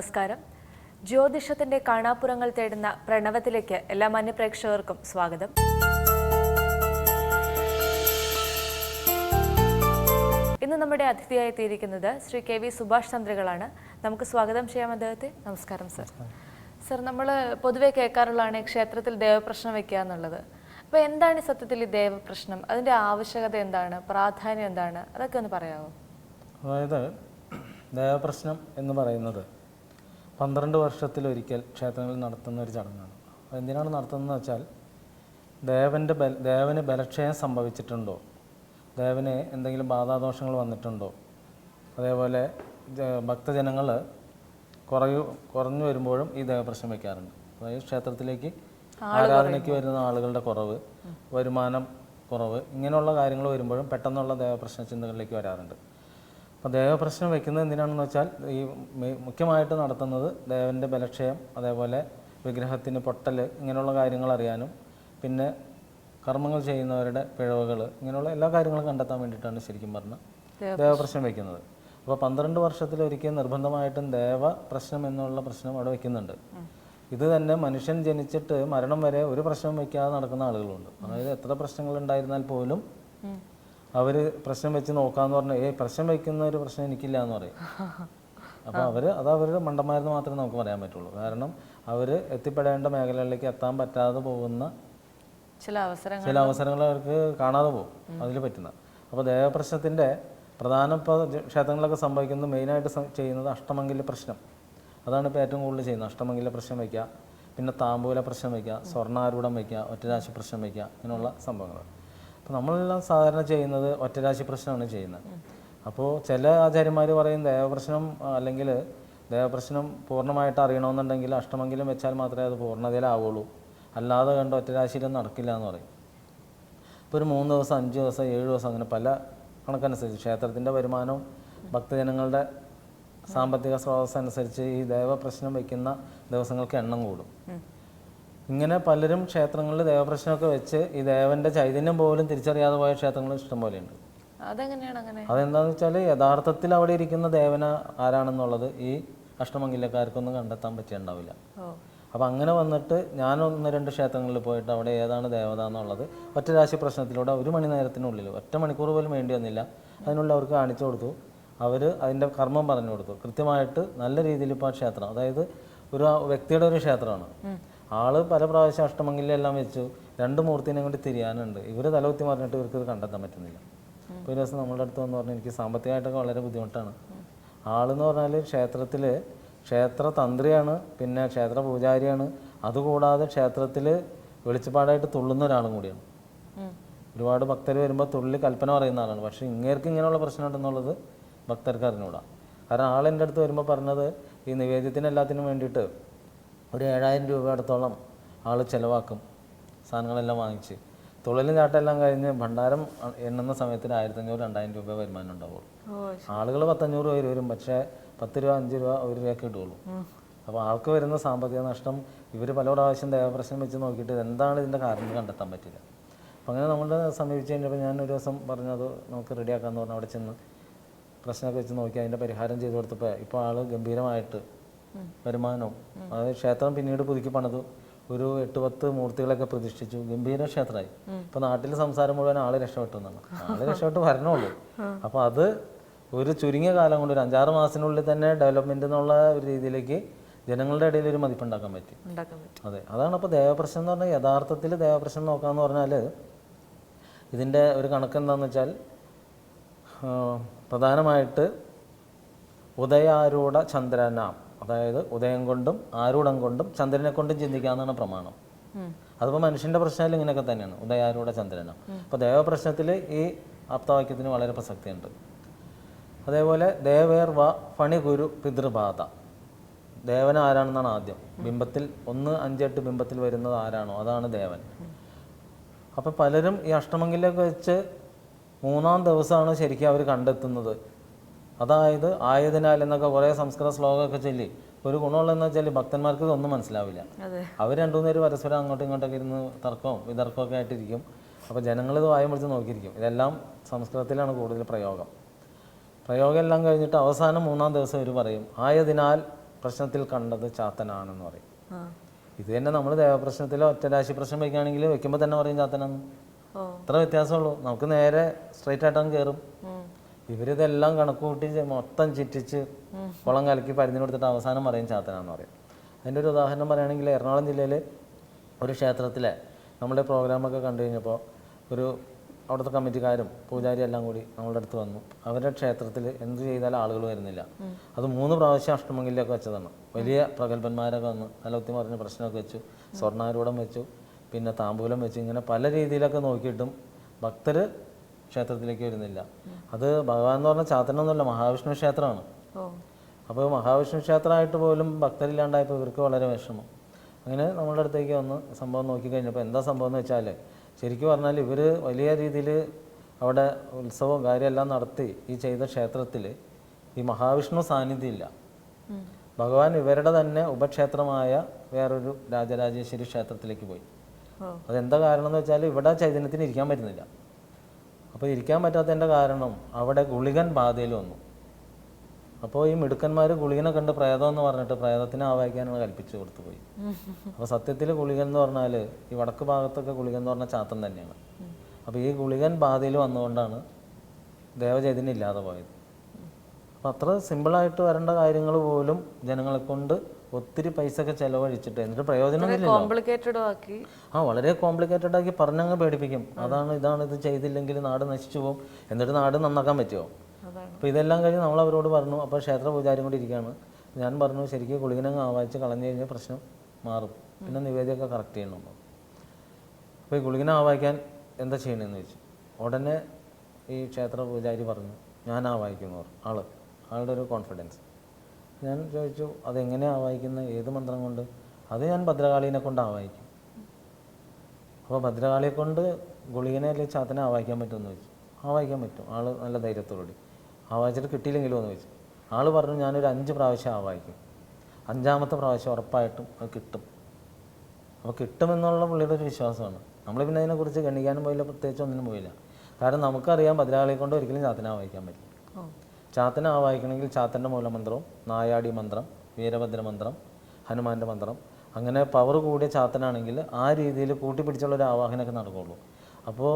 നമസ്കാരം. ജ്യോതിഷത്തിന്റെ കാണാപ്പുറങ്ങൾ തേടുന്ന പ്രണവത്തിലേക്ക് എല്ലാ മാന്യപ്രേക്ഷകർക്കും സ്വാഗതം. ഇന്ന് നമ്മുടെ അതിഥിയായി എത്തിയിരിക്കുന്നത് ശ്രീ കെ വി സുഭാഷ് ചന്ദ്രകളാണ്. നമുക്ക് സ്വാഗതം ചെയ്യാം അദ്ദേഹത്തെ. നമസ്കാരം സർ. സർ നമ്മൾ പൊതുവെ കേൾക്കാറുള്ളതാണ് ക്ഷേത്രത്തിൽ ദേവപ്രശ്നം വെക്കുക എന്നുള്ളത്. അപ്പോൾ എന്താണ് സത്യത്തിൽ ഈ ദേവപ്രശ്നം? അതിന്റെ ആവശ്യകത എന്താണ്? പ്രാധാന്യം എന്താണ്? അതൊക്കെ ഒന്ന് പറയാമോ അതായത് ദേവപ്രശ്നം എന്ന് പറയുന്നത് പന്ത്രണ്ട് വർഷത്തിലൊരിക്കൽ ക്ഷേത്രങ്ങളിൽ നടത്തുന്ന ഒരു ചടങ്ങാണ്. അപ്പോൾ എന്തിനാണ് നടത്തുന്നത് വെച്ചാൽ ദേവന്റെ ബല ദേവന് ബലക്ഷയം സംഭവിച്ചിട്ടുണ്ടോ? ദേവന് എന്തെങ്കിലും ബാധാദോഷങ്ങൾ വന്നിട്ടുണ്ടോ? അതേപോലെ ഭക്തജനങ്ങൾ കുറയു കുറഞ്ഞു വരുമ്പോഴും ഈ ദേവപ്രശ്നം വയ്ക്കാറുണ്ട് അതായത് ക്ഷേത്രത്തിലേക്ക് ആരാധനയ്ക്ക് വരുന്ന ആളുകളുടെ കുറവ് വരുമാനം കുറവ് ഇങ്ങനെയുള്ള കാര്യങ്ങൾ വരുമ്പോഴും പെട്ടെന്നുള്ള ദേവപ്രശ്ന ചിന്തകളിലേക്ക് വരാറുണ്ട്. അപ്പോൾ ദേവപ്രശ്നം വയ്ക്കുന്നത് എന്തിനാണെന്ന് വെച്ചാൽ ഈ മുഖ്യമായിട്ട് നടത്തുന്നത് ദേവന്റെ ബലക്ഷയം അതേപോലെ വിഗ്രഹത്തിന് പൊട്ടൽ ഇങ്ങനെയുള്ള കാര്യങ്ങൾ അറിയാനും പിന്നെ കർമ്മങ്ങൾ ചെയ്യുന്നവരുടെ പിഴവുകൾ ഇങ്ങനെയുള്ള എല്ലാ കാര്യങ്ങളും കണ്ടെത്താൻ വേണ്ടിയിട്ടാണ് ശരിക്കും പറഞ്ഞാൽ ദേവപ്രശ്നം വയ്ക്കുന്നത് അപ്പോൾ പന്ത്രണ്ട് വർഷത്തിലൊരിക്കൽ നിർബന്ധമായിട്ടും ദേവ പ്രശ്നം എന്നുള്ള പ്രശ്നം അവിടെ വയ്ക്കുന്നുണ്ട് ഇത് തന്നെ മനുഷ്യൻ ജനിച്ചിട്ട് മരണം വരെ ഒരു പ്രശ്നം വയ്ക്കാതെ നടക്കുന്ന ആളുകളുണ്ട്. അതായത് എത്ര പ്രശ്നങ്ങൾ ഉണ്ടായിരുന്നാൽ പോലും അവർ പ്രശ്നം വെച്ച് നോക്കാന്ന് പറഞ്ഞാൽ ഏ പ്രശ്നം വെക്കുന്ന ഒരു പ്രശ്നം എനിക്കില്ല എന്ന് പറയും. അപ്പോൾ അവർ അത് അവരുടെ മണ്ടന്മാരെന്ന് മാത്രമേ നമുക്ക് പറയാൻ പറ്റുള്ളൂ. കാരണം അവർ എത്തിപ്പെടേണ്ട മേഖലകളിലേക്ക് എത്താൻ പറ്റാതെ പോകുന്ന ചില അവസരങ്ങൾ ചില അവസരങ്ങൾ അവർക്ക് കാണാതെ പോകും അതിൽ പറ്റുന്ന അപ്പോൾ ദേവപ്രശ്നത്തിന്റെ പ്രധാന ക്ഷേത്രങ്ങളൊക്കെ സംഭവിക്കുന്നത് മെയിനായിട്ട് ചെയ്യുന്നത് അഷ്ടമംഗല്യ പ്രശ്നം. അതാണ് ഇപ്പോൾ ഏറ്റവും കൂടുതൽ ചെയ്യുന്നത്. അഷ്ടമംഗല്യ പ്രശ്നം വയ്ക്കുക പിന്നെ താമ്പൂല പ്രശ്നം വയ്ക്കുക സ്വർണാരൂഢം വയ്ക്കുക ഒറ്റരാശി പ്രശ്നം വയ്ക്കുക ഇങ്ങനെയുള്ള സംഭവങ്ങൾ അപ്പോൾ നമ്മളെല്ലാം സാധാരണ ചെയ്യുന്നത് ഒറ്റരാശി പ്രശ്നമാണ് ചെയ്യുന്നത്. അപ്പോൾ ചില ആചാര്യന്മാർ പറയും ദേവപ്രശ്നം അല്ലെങ്കിൽ ദേവപ്രശ്നം പൂർണമായിട്ട് അറിയണമെന്നുണ്ടെങ്കിൽ അഷ്ടമെങ്കിലും വെച്ചാൽ മാത്രമേ അത് പൂർണതയിലാവുള്ളൂ. അല്ലാതെ കണ്ട് ഒറ്റരാശിയിലും നടക്കില്ല എന്ന് പറയും. ഇപ്പോൾ ഒരു മൂന്ന് ദിവസം അഞ്ച് ദിവസം ഏഴ് ദിവസം അങ്ങനെ പല കണക്കനുസരിച്ച് ക്ഷേത്രത്തിന്റെ വരുമാനവും ഭക്തജനങ്ങളുടെ സാമ്പത്തിക സ്രോതസ് അനുസരിച്ച് ഈ ദേവപ്രശ്നം വയ്ക്കുന്ന ദിവസങ്ങൾക്ക് എണ്ണം കൂടും. ഇങ്ങനെ പലരും ക്ഷേത്രങ്ങളിൽ ദേവപ്രശ്നമൊക്കെ വെച്ച് ഈ ദേവന്റെ ചൈതന്യം പോലും തിരിച്ചറിയാതെ പോയ ക്ഷേത്രങ്ങൾ ഇഷ്ടംപോലെയുണ്ട് അതെങ്ങനെയാണ് അങ്ങനെ? അതെന്താണെന്ന് വെച്ചാൽ യഥാർത്ഥത്തിൽ അവിടെ ഇരിക്കുന്ന ദേവന ആരാണെന്നുള്ളത് ഈ അഷ്ടമംഗിലക്കാർക്കൊന്നും കണ്ടെത്താൻ പറ്റിയുണ്ടാവില്ല ഓ. അപ്പോൾ അങ്ങനെ വന്നിട്ട് ഞാൻ ഒന്ന് രണ്ട് ക്ഷേത്രങ്ങളിൽ പോയിട്ട് അവിടെ ഏതാണ് ദേവത എന്നുള്ളത് ഒറ്റ രാശി പ്രശ്നത്തിലൂടെ ഒരു മണി നേരത്തിനുള്ളിൽ ഒറ്റ മണിക്കൂർ പോലും വേണ്ടി വന്നില്ല. അതിനുള്ളിൽ അവർക്ക് കാണിച്ചു കൊടുത്തു. അവർ അതിന്റെ കർമ്മം പറഞ്ഞു കൊടുത്തു. കൃത്യമായിട്ട് നല്ല രീതിയിൽ ഇപ്പോൾ ആ ക്ഷേത്രം അതായത് ഒരു വ്യക്തിയുടെ ഒരു ക്ഷേത്രമാണ്. ആൾ പല പ്രാവശ്യം അഷ്ടമംഗലിലെല്ലാം വെച്ചു. രണ്ട് മൂർത്തിനെ കൊണ്ട് തിരിയാനുണ്ട്. ഇവർ തലകുത്തി പറഞ്ഞിട്ട് ഇവർക്ക് ഇത് കണ്ടെത്താൻ പറ്റുന്നില്ല. ഇപ്പോൾ ഒരു ദിവസം നമ്മളുടെ അടുത്ത് വന്ന് പറഞ്ഞു എനിക്ക് സാമ്പത്തികമായിട്ടൊക്കെ വളരെ ബുദ്ധിമുട്ടാണ്. ആളെന്ന് പറഞ്ഞാൽ ക്ഷേത്രത്തിൽ ക്ഷേത്ര തന്ത്രിയാണ് പിന്നെ ക്ഷേത്ര പൂജാരിയാണ് അതുകൂടാതെ ക്ഷേത്രത്തിൽ വെളിച്ചപ്പാടായിട്ട് തുള്ളുന്ന ഒരാളും കൂടിയാണ്. ഒരുപാട് ഭക്തർ വരുമ്പോൾ തുള്ളി കൽപ്പന പറയുന്ന ആളാണ്. പക്ഷേ ഇങ്ങേർക്ക് ഇങ്ങനെയുള്ള പ്രശ്നമുണ്ടെന്നുള്ളത് ഭക്തർക്ക് അറിഞ്ഞുകൂടാ കാരണം ആളെന്റെ അടുത്ത് വരുമ്പോൾ പറഞ്ഞത് ഈ നിവേദ്യത്തിന് എല്ലാത്തിനും വേണ്ടിയിട്ട് ഒരു ഏഴായിരം രൂപ അടുത്തോളം ആൾ ചിലവാക്കും സാധനങ്ങളെല്ലാം വാങ്ങിച്ച്. തുള്ളലും ചാട്ടെല്ലാം കഴിഞ്ഞ് ഭണ്ഡാരം എണ്ണുന്ന സമയത്തിന് ആയിരത്തഞ്ഞൂറ് രണ്ടായിരം രൂപ വരുമാനം ഉണ്ടാവുള്ളൂ. ആളുകൾ പത്തഞ്ഞൂറ് പേര് വരും പക്ഷേ പത്ത് രൂപ അഞ്ച് രൂപ ഒരു രൂപയൊക്കെ ഇടുള്ളൂ. അപ്പോൾ ആൾക്ക് വരുന്ന സാമ്പത്തിക നഷ്ടം ഇവർ പല പ്രാവശ്യം ദേവപ്രശ്നം വെച്ച് നോക്കിയിട്ട് എന്താണ് ഇതിന്റെ കാരണം കണ്ടെത്താൻ പറ്റില്ല. അപ്പോൾ അങ്ങനെ നമ്മൾ സമീപിച്ച് കഴിഞ്ഞപ്പോൾ ഞാൻ ഒരു ദിവസം പറഞ്ഞു അത് നമുക്ക് റെഡിയാക്കാമെന്ന് പറഞ്ഞു അവിടെ ചെന്ന് പ്രശ്നമൊക്കെ വെച്ച് നോക്കി അതിന്റെ പരിഹാരം ചെയ്ത് കൊടുത്തപ്പോൾ ഇപ്പോൾ ആൾ ഗംഭീരമായിട്ട് വരുമാനവും. അതായത് ക്ഷേത്രം പിന്നീട് പുതുക്കി പണിതു. ഒരു എട്ട് പത്ത് മൂർത്തികളൊക്കെ പ്രതിഷ്ഠിച്ചു. ഗംഭീര ക്ഷേത്രമായി. ഇപ്പൊ നാട്ടിലെ സംസാരം മുഴുവൻ ആൾ രക്ഷപ്പെട്ടു എന്നാണ് ആൾ രക്ഷപ്പെട്ട് വരണുള്ളൂ അപ്പൊ അത് ഒരു ചുരുങ്ങിയ കാലം കൊണ്ട് ഒരു അഞ്ചാറ് മാസത്തിനുള്ളിൽ തന്നെ ഡെവലപ്മെന്റ് എന്നുള്ള ഒരു രീതിയിലേക്ക് ജനങ്ങളുടെ ഇടയിൽ ഒരു മതിപ്പുണ്ടാക്കാൻ പറ്റി. അതെ. അതാണ് ഇപ്പൊ ദേവപ്രശ്നം എന്ന് പറഞ്ഞാൽ യഥാർത്ഥത്തിൽ ദേവപ്രശ്നം നോക്കാന്ന് പറഞ്ഞാൽ ഇതിന്റെ ഒരു കണക്ക് എന്താണെന്ന് വെച്ചാൽ പ്രധാനമായിട്ട് ഉദയാരൂഢ ചന്ദ്രനാം. അതായത് ഉദയം കൊണ്ടും ആരൂഢം കൊണ്ടും ചന്ദ്രനെ കൊണ്ടും ചിന്തിക്കാന്നാണ് പ്രമാണം. അതിപ്പോ അതിപ്പോൾ മനുഷ്യന്റെ പ്രശ്നത്തിൽ ഇങ്ങനെയൊക്കെ തന്നെയാണ്. ഉദയാരൂഢ ചന്ദ്രനാം അപ്പോൾ ദേവപ്രശ്നത്തിൽ ഈ ആപ്തവാക്യത്തിന് വളരെ പ്രസക്തിയുണ്ട്. അതേപോലെ ദേവേർ വ ഫണിഗുരു പിതൃബാധ ദേവൻ ആരാണെന്നാണ് ആദ്യം? ബിംബത്തിൽ ഒന്ന് അഞ്ചെട്ട് ബിംബത്തിൽ വരുന്നത് ആരാണോ? അതാണ് ദേവൻ. അപ്പോൾ പലരും ഈ അഷ്ടമംഗിലൊക്കെ വെച്ച് മൂന്നാം ദിവസമാണ് ശരിക്കും അവർ കണ്ടെത്തുന്നത്. അതായത് ആയതിനാൽ എന്നൊക്കെ കുറേ സംസ്കൃത ശ്ലോകമൊക്കെ ചൊല്ലി. ഒരു ഗുണമുള്ളതെന്ന് വെച്ചാൽ ഭക്തന്മാർക്ക് ഇതൊന്നും മനസ്സിലാവില്ല. അവർ രണ്ടു നേരം പരസ്പരം അങ്ങോട്ടും ഇങ്ങോട്ടൊക്കെ ഇരുന്ന് തർക്കവും വിതർക്കമൊക്കെ ആയിട്ടിരിക്കും. അപ്പോൾ ജനങ്ങൾ ഇത് വായം പിടിച്ച് നോക്കിയിരിക്കും. ഇതെല്ലാം സംസ്കൃതത്തിലാണ് കൂടുതൽ പ്രയോഗം. പ്രയോഗം എല്ലാം കഴിഞ്ഞിട്ട് അവസാനം മൂന്നാം ദിവസം ഇവർ പറയും ആയതിനാൽ പ്രശ്നത്തിൽ കണ്ടത് ചാത്തനാണെന്ന് പറയും. ഇത് തന്നെ നമ്മൾ ദേവപ്രശ്നത്തിലോ ഒറ്റരാശി പ്രശ്നം വയ്ക്കുകയാണെങ്കിൽ വെക്കുമ്പോൾ തന്നെ പറയും ചാത്തനാന്ന്. ഇത്ര വ്യത്യാസമുള്ളൂ. നമുക്ക് നേരെ സ്ട്രൈറ്റ് ആയിട്ടങ്ങ് കയറും. ഇവരിതെല്ലാം കണക്ക് കൂട്ടി മൊത്തം ചിറ്റിച്ച് കുളം കലക്കി പരിധി കൊടുത്തിട്ട് അവസാനം പറയും ചാത്തനാന്ന് പറയും. അതിന്റെ ഒരു ഉദാഹരണം പറയുകയാണെങ്കിൽ എറണാകുളം ജില്ലയിൽ ഒരു ക്ഷേത്രത്തിലെ നമ്മുടെ പ്രോഗ്രാമൊക്കെ കണ്ടു കഴിഞ്ഞപ്പോൾ ഒരു അവിടുത്തെ കമ്മിറ്റിക്കാരും പൂജാരി എല്ലാം കൂടി നമ്മളുടെ അടുത്ത് വന്നു. അവരുടെ ക്ഷേത്രത്തിൽ എന്ത് ചെയ്താലും ആളുകൾ വരുന്നില്ല. അത് മൂന്ന് പ്രാവശ്യം അഷ്ടമംഗലിലൊക്കെ വെച്ചതാണ്. വലിയ പ്രഗത്ഭന്മാരൊക്കെ വന്ന് നല്ല ഒത്തിരി പറഞ്ഞ പ്രശ്നമൊക്കെ വെച്ചു. സ്വർണാരൂഢം വെച്ചു. പിന്നെ താമ്പൂലം വെച്ചു. ഇങ്ങനെ പല രീതിയിലൊക്കെ നോക്കിയിട്ടും ഭക്തർ ക്ഷേത്രത്തിലേക്ക് വരുന്നില്ല. അത് ഭഗവാൻ എന്ന് പറഞ്ഞ ചാത്തനൊന്നുമല്ല മഹാവിഷ്ണു ക്ഷേത്രമാണ്. അപ്പോൾ മഹാവിഷ്ണു ക്ഷേത്രമായിട്ട് പോലും ഭക്തരില്ലാണ്ടായപ്പോൾ ഇവർക്ക് വളരെ വിഷമം. അങ്ങനെ നമ്മളുടെ അടുത്തേക്ക് വന്ന് സംഭവം നോക്കിക്കഴിഞ്ഞപ്പോൾ എന്താ സംഭവം എന്ന് വെച്ചാൽ ശരിക്കും പറഞ്ഞാൽ ഇവർ വലിയ രീതിയിൽ അവിടെ ഉത്സവവും കാര്യമെല്ലാം നടത്തി ഈ ചെയ്ത ക്ഷേത്രത്തിൽ ഈ മഹാവിഷ്ണു സാന്നിധ്യമില്ല. ഭഗവാൻ ഇവരുടെ തന്നെ ഉപക്ഷേത്രമായ വേറൊരു രാജരാജേശ്വരി ക്ഷേത്രത്തിലേക്ക് പോയി. അതെന്താ കാരണം എന്ന് വെച്ചാൽ ഇവിടെ ചൈതന്യത്തിന് ഇരിക്കാൻ പറ്റുന്നില്ല. അപ്പോൾ ഇരിക്കാൻ പറ്റാത്തതിന്റെ കാരണം അവിടെ ഗുളികൻ ബാധയിൽ വന്നു. അപ്പോൾ ഈ മിടുക്കന്മാർ ഗുളികനെ കണ്ട് പ്രേതം എന്ന് പറഞ്ഞിട്ട് പ്രേതത്തിനെ ആവാഹിക്കാനാണ് കൽപ്പിച്ചു കൊടുത്തു പോയി. അപ്പോൾ സത്യത്തിൽ ഗുളികൻ എന്ന് പറഞ്ഞാൽ ഈ വടക്ക് ഭാഗത്തൊക്കെ ഗുളികൻ എന്ന് പറഞ്ഞാൽ ചാത്തൻ തന്നെയാണ്. അപ്പോൾ ഈ ഗുളികൻ ബാധയിൽ വന്നുകൊണ്ടാണ് ദേവചൈതന്യം ഇല്ലാതെ പോയത്. അപ്പോൾ അത്ര സിമ്പിളായിട്ട് വരേണ്ട കാര്യങ്ങൾ പോലും ജനങ്ങളെ കൊണ്ട് ഒത്തിരി പൈസ ഒക്കെ ചെലവഴിച്ചിട്ട് എന്നിട്ട് പ്രയോജനമില്ലല്ലോ. കോംപ്ലിക്കേറ്റഡ് ആക്കി. ആ വളരെ കോംപ്ലിക്കേറ്റഡ് ആക്കി പറഞ്ഞങ്ങ് പേടിപ്പിക്കും. അതാണ് ഇതാണ് ഇത് ചെയ്തില്ലെങ്കിൽ നാട് നശിച്ചു പോകും. എന്നിട്ട് നാട് നന്നാക്കാൻ പറ്റുമോ? അപ്പം അപ്പോൾ ഇതെല്ലാം കഴിഞ്ഞ് നമ്മൾ അവരോട് പറഞ്ഞു അപ്പോൾ ക്ഷേത്ര പൂജാരും കൂടി ഇരിക്കുകയാണ്. ഞാൻ പറഞ്ഞു ശരിക്കും ഗുളികനങ്ങ് ആവാഹിച്ച് കളഞ്ഞു കഴിഞ്ഞാൽ പ്രശ്നം മാറും. പിന്നെ നിവേദ്യമൊക്കെ കറക്റ്റ് ചെയ്യണം അപ്പോൾ ഈ ഗുളികനെ ആവാഹിക്കാൻ എന്താ ചെയ്യണമെന്ന് ചോദിച്ചു. ഉടനെ ഈ ക്ഷേത്ര പൂജാരി പറഞ്ഞു ഞാൻ ആവാഹിക്കുന്നു പറഞ്ഞു ആൾ. ആളുടെ ഒരു കോൺഫിഡൻസ് ഞാൻ ചോദിച്ചു അതെങ്ങനെയാണ് ആവാഹിക്കുന്നത് ഏത് മന്ത്രം കൊണ്ട്? അത് ഞാൻ ഭദ്രകാളീനെ കൊണ്ട് ആവാഹിക്കും. അപ്പോൾ ഭദ്രകാളിയെ കൊണ്ട് ഗുളികനെ അല്ലെങ്കിൽ ചാത്തനെ ആവാഹിക്കാൻ പറ്റുമെന്ന് ചോദിച്ചു. ആവാഹിക്കാൻ പറ്റും. ആൾ നല്ല ധൈര്യത്തോടുകൂടി. ആവാഹിച്ചിട്ട് കിട്ടിയില്ലെങ്കിലും എന്ന് ചോദിച്ചു. ആൾ പറഞ്ഞു ഞാനൊരു അഞ്ച് പ്രാവശ്യം ആവാഹിക്കും. അഞ്ചാമത്തെ പ്രാവശ്യം ഉറപ്പായിട്ടും അത് കിട്ടും. അപ്പോൾ കിട്ടുമെന്നുള്ള പുള്ളിയുടെ ഒരു വിശ്വാസമാണ്. നമ്മൾ പിന്നെ അതിനെക്കുറിച്ച് ഗണിക്കാനും പോയില്ല പ്രത്യേകിച്ച് ഒന്നിനും പോയില്ല. കാരണം നമുക്കറിയാം ഭദ്രകാളിയെ കൊണ്ട് ഒരിക്കലും ചാത്തനെ ആവാഹിക്കാൻ പറ്റില്ല. ചാത്തനെ ആവാഹിക്കണമെങ്കിൽ ചാത്തന്റെ മൂലമന്ത്രവും നായാടി മന്ത്രം വീരഭദ്ര മന്ത്രം ഹനുമാന്റെ മന്ത്രം. അങ്ങനെ പവർ കൂടിയ ചാത്തനാണെങ്കിൽ ആ രീതിയിൽ കൂട്ടിപ്പിടിച്ചുള്ള ഒരു ആവാഹനമൊക്കെ നടക്കുകയുള്ളൂ അപ്പോൾ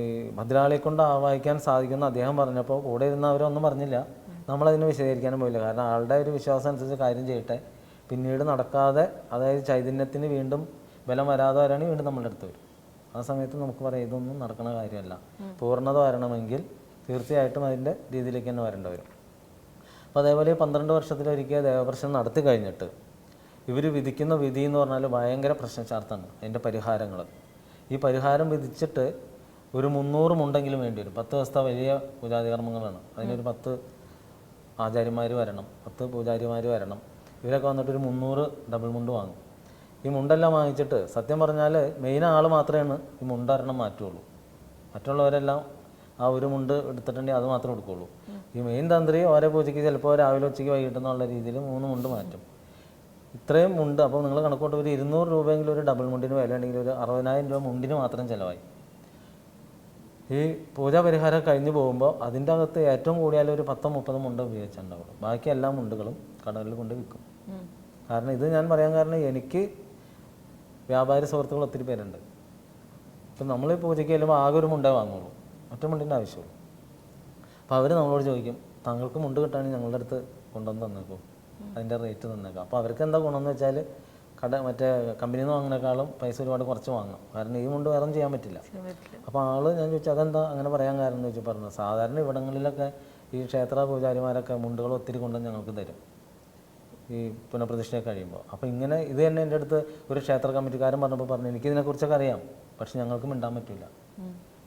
ഈ ഭദ്രാളിയെ കൊണ്ട് ആവാഹിക്കാൻ സാധിക്കുമെന്ന് അദ്ദേഹം പറഞ്ഞപ്പോൾ കൂടെ ഇരുന്നവരൊന്നും പറഞ്ഞില്ല. നമ്മളതിന് വിശദീകരിക്കാനും പോയില്ല. കാരണം ആളുടെ ഒരു വിശ്വാസം അനുസരിച്ച് കാര്യം ചെയ്യട്ടെ. പിന്നീട് നടക്കാതെ അതായത് ചൈതന്യത്തിന് വീണ്ടും ബലം വരാതെ വരാണെങ്കിൽ വീണ്ടും നമ്മളുടെ അടുത്ത് വരും. ആ സമയത്ത് നമുക്ക് പറയാം ഇതൊന്നും നടക്കുന്ന കാര്യമല്ല. പൂർണത വരണമെങ്കിൽ തീർച്ചയായിട്ടും അതിന്റെ രീതിയിലേക്ക് തന്നെ വരേണ്ടി വരും. അപ്പോൾ അതേപോലെ പന്ത്രണ്ട് വർഷത്തിലൊരിക്കൽ ദേവപ്രശ്നം നടത്തി കഴിഞ്ഞിട്ട് ഇവർ വിധിക്കുന്ന വിധി എന്ന് പറഞ്ഞാൽ ഭയങ്കര പ്രശ്നചാർത്താണ് അതിന്റെ പരിഹാരങ്ങൾ ഈ പരിഹാരം വിധിച്ചിട്ട് ഒരു മുന്നൂറ് മുണ്ടെങ്കിലും വേണ്ടി വരും. പത്ത് ദിവസത്തെ വലിയ പൂജാതികർമ്മങ്ങളാണ്. അതിനൊരു പത്ത് ആചാര്യന്മാർ വരണം പത്ത് പൂജാരിമാർ വരണം. ഇവരൊക്കെ വന്നിട്ട് ഒരു മുന്നൂറ് ഡബിൾ മുണ്ട് വാങ്ങും. ഈ മുണ്ടെല്ലാം വാങ്ങിച്ചിട്ട് സത്യം പറഞ്ഞാൽ മെയിൻ ആൾ മാത്രമേ ഈ മുണ്ടൊരെണ്ണം മാറ്റുള്ളൂ. മറ്റുള്ളവരെല്ലാം ആ ഒരു മുണ്ട് എടുത്തിട്ടുണ്ടെങ്കിൽ അത് മാത്രമേ എടുക്കുള്ളൂ. ഈ മെയിൻ തന്ത്രി ഓരോ പൂജയ്ക്ക് ചിലപ്പോൾ രാവിലെ ഉച്ചയ്ക്ക് വൈകിട്ട് എന്നുള്ള രീതിയിൽ മൂന്ന് മുണ്ട് മാറ്റും. ഇത്രയും മുണ്ട് അപ്പോൾ നിങ്ങൾ കണക്കോട്ട് ഒരു ഇരുന്നൂറ് രൂപയെങ്കിലും ഒരു ഡബിൾ മുണ്ടിന് വില ഉണ്ടെങ്കിൽ ഒരു അറുപതിനായിരം രൂപ മുണ്ടിന് മാത്രം ചിലവായി. ഈ പൂജാ പരിഹാരം കഴിഞ്ഞു പോകുമ്പോൾ അതിന്റെ അകത്ത് ഏറ്റവും കൂടിയാൽ ഒരു പത്തോ മുപ്പതോ മുണ്ട് ഉപയോഗിച്ചിട്ടുണ്ടാവുള്ളൂ. ബാക്കി എല്ലാ മുണ്ടുകളും കടകളിൽ കൊണ്ട് വിൽക്കും. കാരണം ഇത് ഞാൻ പറയാൻ കാരണം എനിക്ക് വ്യാപാരി സുഹൃത്തുക്കൾ ഒത്തിരി പേരുണ്ട്. ഇപ്പം നമ്മൾ പൂജയ്ക്ക് ചെല്ലുമ്പോൾ ആകെ ഒരു മുണ്ടേ വാങ്ങുള്ളൂ. ഒറ്റ മുണ്ടിന്റെ ആവശ്യമുള്ളൂ അപ്പോൾ അവർ നമ്മളോട് ചോദിക്കും താങ്കൾക്ക് മുണ്ട് കിട്ടുകയാണെങ്കിൽ ഞങ്ങളുടെ അടുത്ത് കൊണ്ടുവന്ന് തന്നേക്കോ? അതിന്റെ റേറ്റ് തന്നേക്കാം? അപ്പോൾ അവർക്ക് എന്താ ഗുണമെന്ന് വെച്ചാൽ കട മറ്റേ കമ്പനിയിൽ നിന്ന് വാങ്ങുന്നേക്കാളും പൈസ ഒരുപാട് കുറച്ച് വാങ്ങാം കാരണം ഈ മുണ്ട് വേറെ ചെയ്യാൻ പറ്റില്ല. അപ്പോൾ ആൾ ഞാൻ ചോദിച്ചു അതെന്താ അങ്ങനെ പറയാൻ കാരണം? എന്ന് ചോദിച്ചു പറഞ്ഞു സാധാരണ ഇവിടങ്ങളിലൊക്കെ ഈ ക്ഷേത്ര പൂജാരിമാരൊക്കെ മുണ്ടുകൾ ഒത്തിരി കൊണ്ടുവന്ന് ഞങ്ങൾക്ക് തരും. ഈ പുനഃപ്രതിഷ്ഠയൊക്കെ കഴിയുമ്പോൾ അപ്പോൾ ഇങ്ങനെ ഇത് തന്നെ എന്റെ അടുത്ത് ഒരു ക്ഷേത്ര കമ്മിറ്റിക്കാരൻ പറഞ്ഞപ്പോൾ പറഞ്ഞു എനിക്കിതിനെക്കുറിച്ചൊക്കെ അറിയാം പക്ഷെ ഞങ്ങൾക്ക് മിണ്ടാൻ പറ്റില്ല.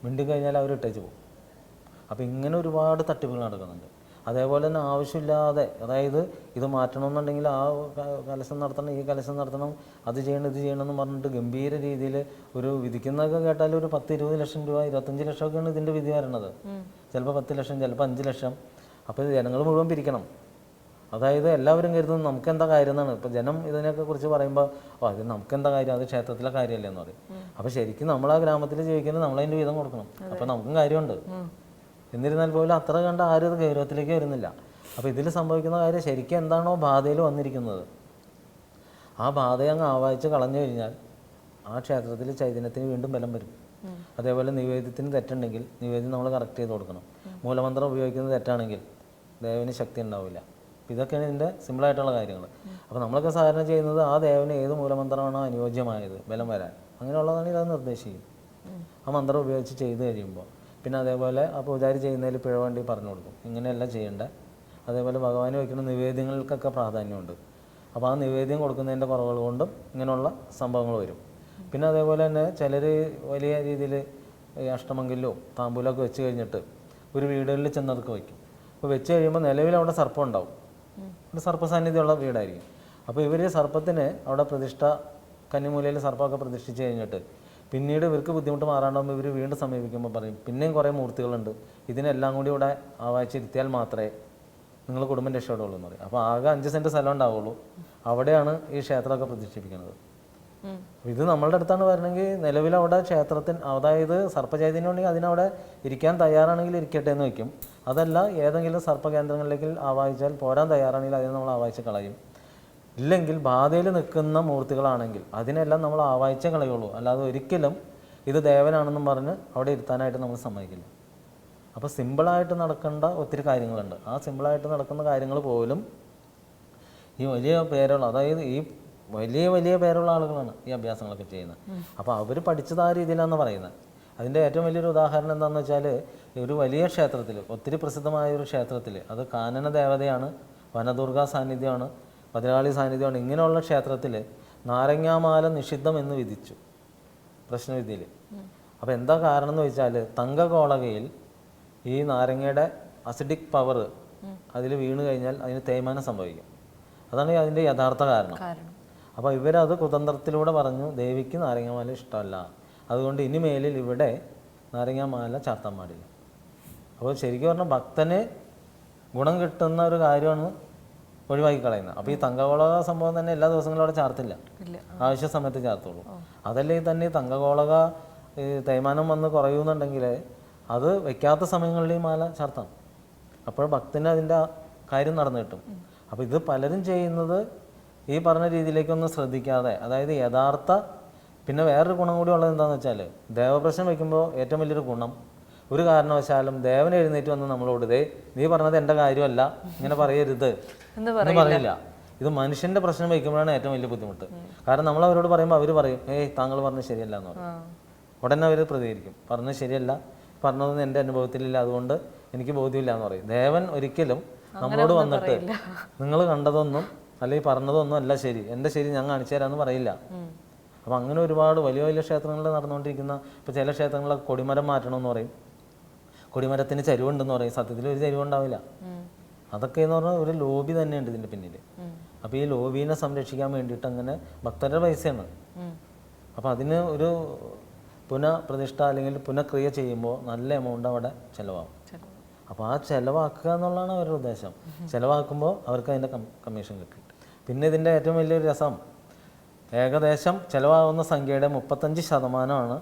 മിണ്ടി കഴിഞ്ഞാൽ അവർ ഇട്ടേച്ച് പോകും. അപ്പോൾ ഇങ്ങനെ ഒരുപാട് തട്ടിപ്പുകൾ നടക്കുന്നുണ്ട്. അതേപോലെ തന്നെ ആവശ്യമില്ലാതെ അതായത് ഇത് മാറ്റണമെന്നുണ്ടെങ്കിൽ ആ കലശം നടത്തണം ഈ കലശം നടത്തണം അത് ചെയ്യണം ഇത് ചെയ്യണം എന്ന് പറഞ്ഞിട്ട് ഗംഭീര രീതിയിൽ ഒരു വിധിക്കുന്നതൊക്കെ കേട്ടാൽ ഒരു പത്ത് ഇരുപത് ലക്ഷം രൂപ ഇരുപത്തഞ്ച് ലക്ഷമൊക്കെയാണ് ഇതിന്റെ വിധി വരണത്. ചിലപ്പോൾ പത്ത് ലക്ഷം ചിലപ്പോൾ അഞ്ച് ലക്ഷം. അപ്പോൾ ജനങ്ങൾ മുഴുവൻ പിരിക്കണം. അതായത് എല്ലാവരും കരുതുന്നത് നമുക്ക് എന്താ കാര്യം എന്നാണ്. ഇപ്പോൾ ജനം ഇതിനൊക്കെ കുറിച്ച് പറയുമ്പോൾ ഓ അത് നമുക്ക് എന്താ കാര്യം? അത് ക്ഷേത്രത്തിലെ കാര്യമല്ലേ? എന്ന് പറയും. അപ്പോൾ ശരിക്കും നമ്മൾ ആ ഗ്രാമത്തിൽ ജീവിക്കുന്നത് നമ്മളതിന്റെ വീതം കൊടുക്കണം. അപ്പോൾ നമുക്കും കാര്യമുണ്ട്. എന്നിരുന്നാൽ പോലും അത്ര കണ്ട ആരും അത് ഗൗരവത്തിലേക്ക് വരുന്നില്ല. അപ്പോൾ ഇതിൽ സംഭവിക്കുന്ന കാര്യം ശരിക്കും എന്താണോ ബാധയിൽ വന്നിരിക്കുന്നത്. ആ ബാധയെ അങ്ങ് ആവാഹിച്ച് കളഞ്ഞു കഴിഞ്ഞാൽ ആ ക്ഷേത്രത്തിൽ ചൈതന്യത്തിന് വീണ്ടും ബലം വരും. അതേപോലെ നിവേദ്യത്തിന് തെറ്റുണ്ടെങ്കിൽ നിവേദ്യം നമ്മൾ കറക്റ്റ് ചെയ്ത് കൊടുക്കണം. മൂലമന്ത്രം ഉപയോഗിക്കുന്നത് തെറ്റാണെങ്കിൽ ദേവന് ശക്തി ഉണ്ടാവില്ല. ഇതൊക്കെയാണ് ഇതിന്റെ സിമ്പിളായിട്ടുള്ള കാര്യങ്ങൾ അപ്പോൾ നമ്മളൊക്കെ സാധാരണ ചെയ്യുന്നത് ആ ദേവന് ഏത് മൂലമന്ത്രമാണോ അനുയോജ്യമായത് ബലം വരാൻ. അങ്ങനെയുള്ളതാണ് ഇതത് നിർദ്ദേശിക്കും ആ മന്ത്രം ഉപയോഗിച്ച് ചെയ്ത് കഴിയുമ്പോൾ പിന്നെ അതേപോലെ ആ പൂജാരി ചെയ്യുന്നതിൽ പിഴ വേണ്ടി പറഞ്ഞു കൊടുക്കും. ഇങ്ങനെയല്ല ചെയ്യേണ്ടത് അതേപോലെ ഭഗവാന് വയ്ക്കുന്ന നിവേദ്യങ്ങൾക്കൊക്കെ പ്രാധാന്യമുണ്ട്. അപ്പോൾ ആ നിവേദ്യം കൊടുക്കുന്നതിന്റെ കുറവുകൾ കൊണ്ടും ഇങ്ങനെയുള്ള സംഭവങ്ങൾ വരും. പിന്നെ അതേപോലെ തന്നെ ചിലർ വലിയ രീതിയിൽ അഷ്ടമംഗലോ താമ്പൂലോ ഒക്കെ വെച്ച് കഴിഞ്ഞിട്ട് ഒരു വീടുകളിൽ ചെന്നതൊക്കെ വയ്ക്കും. അപ്പോൾ വെച്ച് കഴിയുമ്പോൾ നിലവിൽ അവിടെ സർപ്പം ഉണ്ടാവും. ഒരു സർപ്പ സാന്നിധ്യമുള്ള വീടായിരിക്കും. അപ്പോൾ ഇവർ സർപ്പത്തിന് അവിടെ പ്രതിഷ്ഠ കന്നിമൂലയിൽ സർപ്പമൊക്കെ പ്രതിഷ്ഠിച്ച് കഴിഞ്ഞിട്ട് പിന്നീട് ഇവർക്ക് ബുദ്ധിമുട്ട് മാറാണ്ടാകുമ്പോൾ ഇവർ വീണ്ടും സമീപിക്കുമ്പോൾ പറയും പിന്നെയും കുറേ മൂർത്തികളുണ്ട്. ഇതിനെല്ലാം കൂടി ഇവിടെ ആവാച്ചിരുത്തിയാൽ മാത്രമേ നിങ്ങൾ കുടുംബം രക്ഷപ്പെടുള്ളൂ എന്ന് പറയും. അപ്പോൾ ആകെ അഞ്ച് സെന്റ് സ്ഥലം ഉണ്ടാവുള്ളൂ. അവിടെയാണ് ഈ ക്ഷേത്രമൊക്കെ പ്രതിഷ്ഠിപ്പിക്കുന്നത്. ഇത് നമ്മളുടെ അടുത്താണ് വരണമെങ്കിൽ നിലവിൽ അവിടെ ക്ഷേത്രത്തിന് അതായത് സർപ്പചൈതന്യം ഉണ്ടെങ്കിൽ അതിനവിടെ ഇരിക്കാൻ തയ്യാറാണെങ്കിൽ ഇരിക്കട്ടെ എന്ന് വെക്കും അതല്ല ഏതെങ്കിലും സർപ്പകേന്ദ്രങ്ങളിലേക്ക് ആവാഹിച്ചാൽ പോരാൻ തയ്യാറാണെങ്കിൽ അതിനെ നമ്മൾ ആവാഹിച്ച് കളയും. ഇല്ലെങ്കിൽ ബാധയിൽ നിൽക്കുന്ന മൂർത്തികളാണെങ്കിൽ അതിനെല്ലാം നമ്മൾ ആവാഹിച്ചേ കളയുള്ളൂ. അല്ലാതെ ഒരിക്കലും ഇത് ദേവനാണെന്നും പറഞ്ഞ് അവിടെ ഇരുത്താനായിട്ട് നമ്മൾ സമ്മതിക്കില്ല. അപ്പോൾ സിമ്പിളായിട്ട് നടക്കേണ്ട ഒത്തിരി കാര്യങ്ങളുണ്ട്. ആ സിമ്പിളായിട്ട് നടക്കുന്ന കാര്യങ്ങൾ പോലും ഈ വലിയ പേരുള്ള അതായത് ഈ വലിയ വലിയ പേരുള്ള ആളുകളാണ് ഈ അഭ്യാസങ്ങളൊക്കെ ചെയ്യുന്നത്. അപ്പോൾ അവർ പഠിച്ചതാ ആ രീതിയിലാണെന്ന് പറയുന്നത്. അതിന്റെ ഏറ്റവും വലിയൊരു ഉദാഹരണം എന്താണെന്ന് വെച്ചാൽ ഒരു വലിയ ക്ഷേത്രത്തിൽ ഒത്തിരി പ്രസിദ്ധമായ ഒരു ക്ഷേത്രത്തിൽ അത് കാനന ദേവതയാണ് വനദുർഗ സാന്നിധ്യമാണ് ഭദ്രകാളി സാന്നിധ്യമാണ് ഇങ്ങനെയുള്ള ക്ഷേത്രത്തിൽ നാരങ്ങാമാല നിഷിദ്ധം എന്ന് വിധിച്ചു പ്രശ്നവിധിയിൽ അപ്പോൾ എന്താ കാരണം എന്ന് വെച്ചാൽ തങ്കകോളകയിൽ ഈ നാരങ്ങയുടെ അസിഡിക് പവർ അതിൽ വീണ് കഴിഞ്ഞാൽ അതിന് തേയ്മാനം സംഭവിക്കും. അതാണ് അതിന്റെ യഥാർത്ഥ കാരണം. കാരണം. അപ്പോൾ ഇവരത് കുതന്ത്രത്തിലൂടെ പറഞ്ഞു ദേവിക്ക് നാരങ്ങമാല ഇഷ്ടമല്ല. അതുകൊണ്ട് ഇനി മേലിൽ ഇവിടെ നാരങ്ങാമാല ചാർത്താൻ പാടില്ല. അപ്പോൾ ശരിക്കും പറഞ്ഞാൽ ഭക്തന് ഗുണം കിട്ടുന്ന ഒരു കാര്യമാണ് ഒഴിവാക്കി കളയുന്നത്. അപ്പോൾ ഈ തങ്കകോളക സംഭവം തന്നെ എല്ലാ ദിവസങ്ങളും അവിടെ ചാർത്തില്ല. ആവശ്യ സമയത്ത് ചേർത്തുള്ളൂ അതല്ലെങ്കിൽ തന്നെ തങ്കകോളക തേയ്മാനം വന്ന് കുറയുന്നുണ്ടെങ്കിൽ അത് വെക്കാത്ത സമയങ്ങളിൽ ഈ മാല ചാർത്താം. അപ്പോൾ ഭക്തന് അതിന്റെ കാര്യം നടന്നു കിട്ടും. അപ്പോൾ ഇത് പലരും ചെയ്യുന്നത് ഈ പറഞ്ഞ രീതിയിലേക്കൊന്നും ശ്രദ്ധിക്കാതെ അതായത് യഥാർത്ഥ പിന്നെ വേറൊരു ഗുണം കൂടി ഉള്ളത് എന്താണെന്ന് വെച്ചാൽ ദേവപ്രശ്നം വയ്ക്കുമ്പോൾ ഏറ്റവും വലിയൊരു ഗുണം ഒരു കാരണവശാലും ദേവൻ എഴുന്നേറ്റ് വന്ന് നമ്മളോട് ദേ നീ പറഞ്ഞത് എന്റെ കാര്യമല്ല ഇങ്ങനെ പറയരുത് എന്ന് പറയില്ല. ഇത് മനുഷ്യന്റെ പ്രശ്നം വയ്ക്കുമ്പോഴാണ് ഏറ്റവും വലിയ ബുദ്ധിമുട്ട്. കാരണം നമ്മൾ അവരോട് പറയുമ്പോൾ അവർ പറയും ഏയ് താങ്കൾ പറഞ്ഞത് ശരിയല്ല എന്ന് പറയും. ഉടനെ അവർ പ്രതികരിക്കും. പറഞ്ഞത് ശരിയല്ല പറഞ്ഞതൊന്നും എന്റെ അനുഭവത്തിലില്ല അതുകൊണ്ട് എനിക്ക് ബോധ്യമില്ല എന്ന് പറയും. ദേവൻ ഒരിക്കലും നമ്മളോട് വന്നിട്ട് നിങ്ങൾ കണ്ടതൊന്നും അല്ലെങ്കിൽ പറഞ്ഞതൊന്നും അല്ല ശരി എന്റെ ശരി ഞാൻ കാണിച്ചു തരാമെന്ന് പറയില്ല. ഉം. അപ്പം അങ്ങനെ ഒരുപാട് വലിയ വലിയ ക്ഷേത്രങ്ങളിൽ നടന്നുകൊണ്ടിരിക്കുന്ന ഇപ്പോൾ ചില ക്ഷേത്രങ്ങളൊക്കെ കൊടിമരം മാറ്റണമെന്ന് പറയും കൊടിമരത്തിന് ചരിവുണ്ടെന്ന് പറയും സത്യത്തിൽ ഒരു ചരിവുണ്ടാവില്ല. അതൊക്കെ എന്ന് പറഞ്ഞാൽ ഒരു ലോബി തന്നെയുണ്ട് ഇതിന്റെ പിന്നിൽ. അപ്പോൾ ഈ ലോബീനെ സംരക്ഷിക്കാൻ വേണ്ടിയിട്ട് അങ്ങനെ ഭക്തരുടെ പൈസയാണ്. അപ്പോൾ അതിന് ഒരു പുനഃപ്രതിഷ്ഠ അല്ലെങ്കിൽ പുനഃക്രിയ ചെയ്യുമ്പോൾ നല്ല എമൗണ്ട് അവിടെ ചിലവാകും. അപ്പോൾ ആ ചിലവാക്കുക എന്നുള്ളതാണ് അവരുടെ ഉദ്ദേശം ചിലവാക്കുമ്പോൾ അവർക്ക് അതിന്റെ കമ്മീഷൻ കിട്ടും പിന്നെ ഇതിന്റെ ഏറ്റവും വലിയൊരു രസം ഏകദേശം ചിലവാകുന്ന സംഖ്യയുടെ മുപ്പത്തഞ്ച് ശതമാനമാണ്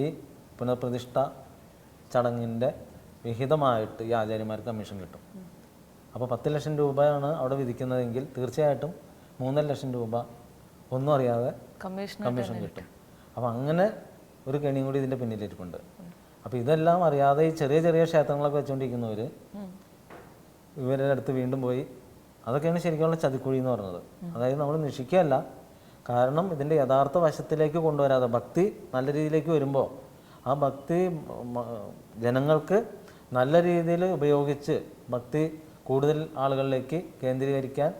ഈ പുനഃപ്രതിഷ്ഠ ചടങ്ങിന്റെ വിഹിതമായിട്ട് ഈ ആചാര്യന്മാർക്ക് കമ്മീഷൻ കിട്ടും. അപ്പോൾ പത്ത് ലക്ഷം രൂപയാണ് അവിടെ വിധിക്കുന്നതെങ്കിൽ തീർച്ചയായിട്ടും മൂന്നര ലക്ഷം രൂപ ഒന്നും അറിയാതെ കമ്മീഷൻ കിട്ടും. അപ്പോൾ അങ്ങനെ ഒരു കെണിയും കൂടി ഇതിന്റെ പിന്നിലിരിപ്പുണ്ട്. അപ്പോൾ ഇതെല്ലാം അറിയാതെ ഈ ചെറിയ ചെറിയ ക്ഷേത്രങ്ങളൊക്കെ വെച്ചുകൊണ്ടിരിക്കുന്നവർ. ഇവരുടെ അടുത്ത് വീണ്ടും പോയി അതൊക്കെയാണ് ശരിക്കുള്ള ചതിക്കുഴി എന്ന് പറയുന്നത് അതായത് നമ്മൾ നിഷിക്കുകയല്ല കാരണം ഇതിന്റെ യഥാർത്ഥ വശത്തിലേക്ക് കൊണ്ടുവരാതെ ഭക്തി നല്ല രീതിയിലേക്ക് വരുമ്പോൾ ആ ഭക്തി ജനങ്ങൾക്ക് നല്ല രീതിയിൽ ഉപയോഗിച്ച് ഭക്തി കൂടുതൽ ആളുകളിലേക്ക് കേന്ദ്രീകരിക്കാൻ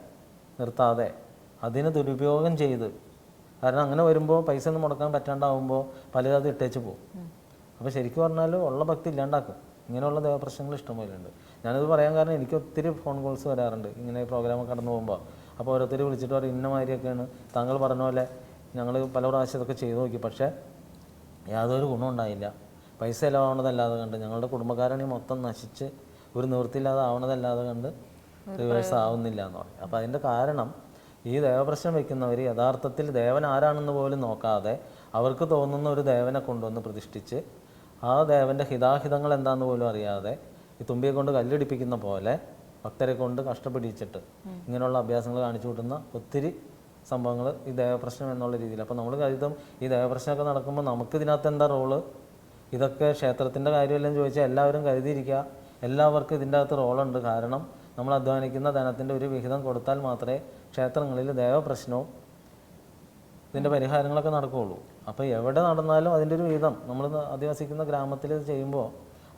നിർത്താതെ അതിന് ദുരുപയോഗം ചെയ്ത് കാരണം അങ്ങനെ വരുമ്പോൾ പൈസ ഒന്നും മുടക്കാൻ പറ്റാണ്ടാവുമ്പോൾ പലരും അത് ഇട്ടേച്ച് പോകും. അപ്പോൾ ശരിക്കും പറഞ്ഞാൽ ഉള്ള ഭക്തി ഇല്ലാണ്ടാക്കും. ഇങ്ങനെയുള്ള ദേവപ്രശ്നങ്ങൾ ഇഷ്ടംപോലെ ഉണ്ട് ഞാനിത് പറയാൻ കാരണം എനിക്ക് ഒത്തിരി ഫോൺ കോൾസ് വരാറുണ്ട്. ഇങ്ങനെ പ്രോഗ്രാം കടന്നു പോകുമ്പോൾ. അപ്പോൾ ഓരോരുത്തർ വിളിച്ചിട്ട് പറയും ഇന്ന മാതിരിയൊക്കെയാണ്. താങ്കൾ പറഞ്ഞ പോലെ ഞങ്ങൾ പല പ്രാവശ്യം ഇതൊക്കെ ചെയ്തു നോക്കി. പക്ഷേ യാതൊരു ഗുണം ഉണ്ടായില്ല. പൈസ ചിലവാവണതല്ലാതെ കണ്ട് ഞങ്ങളുടെ കുടുംബക്കാരാണ് ഈ മൊത്തം നശിച്ച് ഒരു നിവൃത്തിയില്ലാതെ ആവണതല്ലാതെ കണ്ട് റിവേഴ്സ് ആവുന്നില്ല എന്ന് പറയും. അപ്പോൾ അതിന്റെ കാരണം ഈ ദേവപ്രശ്നം വെക്കുന്നവർ യഥാർത്ഥത്തിൽ ദേവൻ ആരാണെന്ന് പോലും നോക്കാതെ അവർക്ക് തോന്നുന്ന ഒരു ദേവനെ കൊണ്ടുവന്ന് പ്രതിഷ്ഠിച്ച് ആ ദേവന്റെ ഹിതാഹിതങ്ങൾ എന്താണെന്ന് പോലും അറിയാതെ ഈ തുമ്പിയെ കൊണ്ട് കല്ലിടിപ്പിക്കുന്ന പോലെ ഭക്തരെ കൊണ്ട് കഷ്ടപ്പെടിച്ചിട്ട് ഇങ്ങനെയുള്ള അഭ്യാസങ്ങൾ കാണിച്ചു കൂട്ടുന്ന ഒത്തിരി സംഭവങ്ങൾ ഈ ദേവപ്രശ്നം എന്നുള്ള രീതിയിൽ. അപ്പോൾ നമ്മൾ കരുതും ഈ ദേവപ്രശ്നമൊക്കെ നടക്കുമ്പോൾ നമുക്ക് ഇതിനകത്ത് എന്താ റോൾ? ഇതൊക്കെ ക്ഷേത്രത്തിന്റെ കാര്യമെല്ലാം ചോദിച്ചാൽ എല്ലാവരും കരുതിയിരിക്കുക എല്ലാവർക്കും ഇതിന്റെ അകത്ത് റോളുണ്ട്. കാരണം നമ്മൾ അധ്വാനിക്കുന്ന ധനത്തിന്റെ ഒരു വിഹിതം കൊടുത്താൽ മാത്രമേ ക്ഷേത്രങ്ങളിൽ ദേവപ്രശ്നവും ഇതിന്റെ പരിഹാരങ്ങളൊക്കെ നടക്കുകയുള്ളൂ. അപ്പോൾ എവിടെ നടന്നാലും അതിന്റെ ഒരു വിഹിതം നമ്മൾ അധിവസിക്കുന്ന ഗ്രാമത്തിൽ ചെയ്യുമ്പോൾ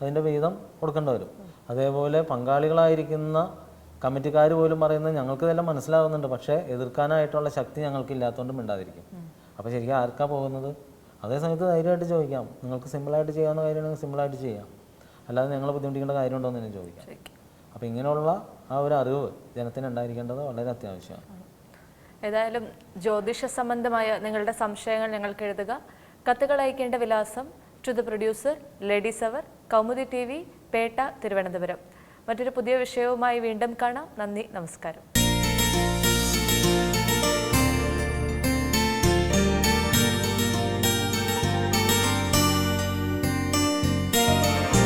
അതിന്റെ വിഹിതം കൊടുക്കേണ്ടി വരും. അതേപോലെ പങ്കാളികളായിരിക്കുന്ന കമ്മിറ്റിക്കാർ പോലും പറയുന്നത് ഞങ്ങൾക്ക് ഇതെല്ലാം മനസ്സിലാവുന്നുണ്ട്. പക്ഷേ എതിർക്കാനായിട്ടുള്ള ശക്തി ഞങ്ങൾക്ക് ഇല്ലാത്തതുകൊണ്ട് മിണ്ടാതിരിക്കും. അപ്പോൾ ശരിക്കും ആർക്കാ പോകുന്നത്? അതേ സമയത്ത് ധൈര്യമായിട്ട് ചോദിക്കാം. നിങ്ങൾക്ക് സിമ്പിളായിട്ട് ചെയ്യാവുന്ന കാര്യമാണെങ്കിൽ സിമ്പിളായിട്ട് ചെയ്യാം. അല്ലാതെ ഞങ്ങൾ ബുദ്ധിമുട്ടിക്കേണ്ട കാര്യമുണ്ടോ എന്ന് ചോദിക്കാം. ചോദിക്കാം. അപ്പോൾ ഇങ്ങനെയുള്ള ആ ഒരു അറിവ് ജനത്തിന് ഉണ്ടായിരിക്കേണ്ടത് വളരെ അത്യാവശ്യമാണ്. ഏതായാലും ജ്യോതിഷ സംബന്ധമായ നിങ്ങളുടെ സംശയങ്ങൾ ഞങ്ങൾക്ക് എഴുതുക. കത്തുകൾ അയക്കേണ്ട വിലാസം to the producer ladies hour Kaumudi T V Pettah Thiruvananthapuram. മറ്റൊരു പുതിയ വിഷയവുമായി വീണ്ടും കാണാം. നന്ദി നമസ്കാരം.